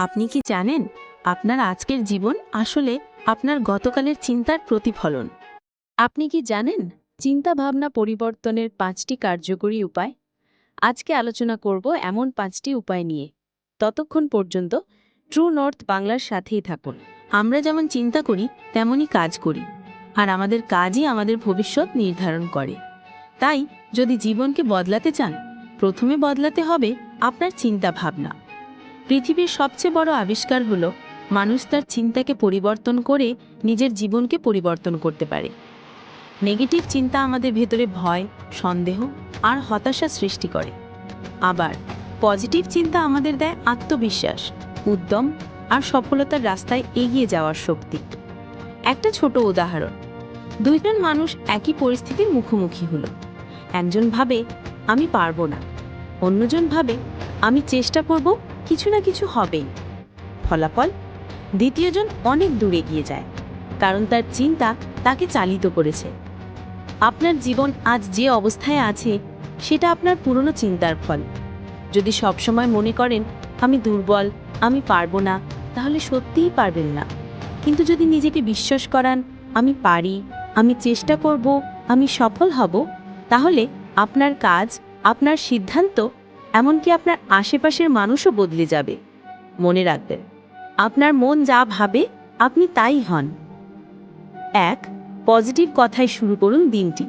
আপনি কি জানেন আপনার আজকের জীবন আসলে আপনার গতকালের চিন্তার প্রতিফলন? আপনি কি জানেন চিন্তা ভাবনা পরিবর্তনের পাঁচটি কার্যকরী উপায়? আজকে আলোচনা করব এমন পাঁচটি উপায় নিয়ে। ততক্ষণ পর্যন্ত ট্রু নর্থ বাংলার সাথেই থাকুন। আমরা যেমন চিন্তা করি, তেমনই কাজ করি, আর আমাদের কাজই আমাদের ভবিষ্যৎ নির্ধারণ করে। তাই যদি জীবনকে বদলাতে চান, প্রথমে বদলাতে হবে আপনার চিন্তা ভাবনা। পৃথিবীর সবচেয়ে বড় আবিষ্কার হলো, মানুষ তার চিন্তাকে পরিবর্তন করে নিজের জীবনকে পরিবর্তন করতে পারে। নেগেটিভ চিন্তা আমাদের ভেতরে ভয়, সন্দেহ আর হতাশা সৃষ্টি করে। আবার, পজিটিভ চিন্তা আমাদের দেয় আত্মবিশ্বাস, উদ্যম আর সফলতার রাস্তায় এগিয়ে যাওয়ার শক্তি। একটা ছোট উদাহরণ, দুইজন মানুষ একই পরিস্থিতির মুখোমুখি হলো। একজন ভাবে, আমি পারব না। অন্যজন ভাবে, আমি চেষ্টা করব কিছু না কিছু হবেই। ফলাফল? দ্বিতীয়জন অনেক দূরে গিয়ে যায়, কারণ তার চিন্তা তাকে চালিত করেছে। আপনার জীবন আজ যে অবস্থায় আছে, সেটা আপনার পুরনো চিন্তার ফল। যদি সবসময় মনে করেন, আমি দুর্বল, আমি পারব না, তাহলে সত্যিই পারবেন না। কিন্তু যদি নিজেকে বিশ্বাস করান, আমি পারি, আমি চেষ্টা করব, আমি সফল হব, তাহলে আপনার কাজ, আপনার সিদ্ধান্ত এমনকি আপনার আশেপাশের মানুষও বদলে যাবে। মনে রাখবেন, আপনার মন যা ভাবে, আপনি তাই হন। এক, পজিটিভ কথায় শুরু করুন দিনটি।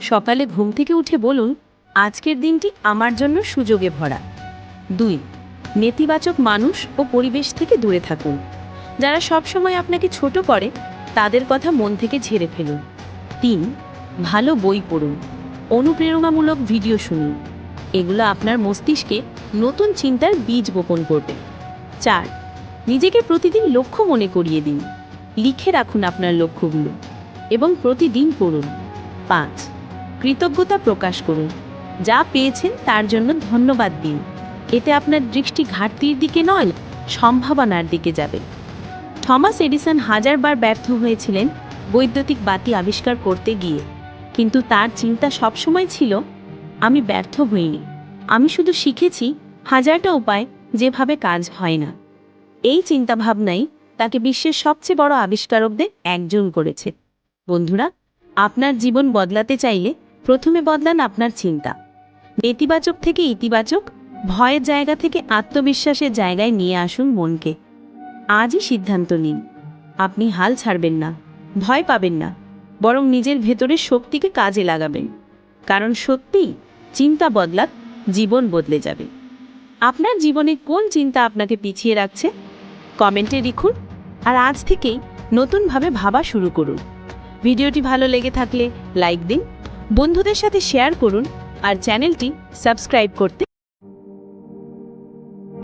সকালে ঘুম থেকে উঠে বলুন, আজকের দিনটি আমার জন্য সুযোগে ভরা। দুই, নেতিবাচক মানুষ ও পরিবেশ থেকে দূরে থাকুন। যারা সবসময় আপনাকে ছোট করে, তাদের কথা মন থেকে ঝেড়ে ফেলুন। তিন, ভালো বই পড়ুন। অনুপ্রেরণামূলক ভিডিও শুনুন। এগুলো আপনার মস্তিষ্কে নতুন চিন্তার বীজ বপন করবে। চার, নিজেকে প্রতিদিন লক্ষ্য মনে করিয়ে দিন। লিখে রাখুন আপনার লক্ষ্যগুলো এবং প্রতিদিন পড়ুন। পাঁচ, কৃতজ্ঞতা প্রকাশ করুন। যা পেয়েছেন তার জন্য ধন্যবাদ দিন। এতে আপনার দৃষ্টি ঘাটতির দিকে নয়, সম্ভাবনার দিকে যাবে। থমাস এডিসন হাজারবার ব্যর্থ হয়েছিলেন বৈদ্যুতিক বাতি আবিষ্কার করতে গিয়ে। কিন্তু তার চিন্তা সবসময় ছিল আমি ব্যর্থ হইনি। আমি শুধু শিখেছি হাজারটা উপায় যেভাবে কাজ হয় না। এই চিন্তাভাবনাই তাকে বিশ্বের সবচেয়ে বড় আবিষ্কারকদের একজন করেছে। বন্ধুরা, আপনার জীবন বদলাতে চাইলে প্রথমে বদলান আপনার চিন্তা। নেতিবাচক থেকে ইতিবাচক, ভয়ের জায়গা থেকে আত্মবিশ্বাসের জায়গায় নিয়ে আসুন মনকে। আজই সিদ্ধান্ত নিন। আপনি হাল ছাড়বেন না, ভয় পাবেন না, বরং নিজের ভেতরের শক্তিকে কাজে লাগাবেন। কারণ সত্যিই চিন্তা বদলাক, জীবন বদলে যাবে। আপনার জীবনে কোন চিন্তা আপনাকে পিছিয়ে রাখছে? কমেন্টে লিখুন। আর আজ থেকেই নতুনভাবে ভাবা শুরু করুন। ভিডিওটি ভালো লেগে থাকলে লাইক দিন, বন্ধুদের সাথে শেয়ার করুন, আর চ্যানেলটি সাবস্ক্রাইব করতে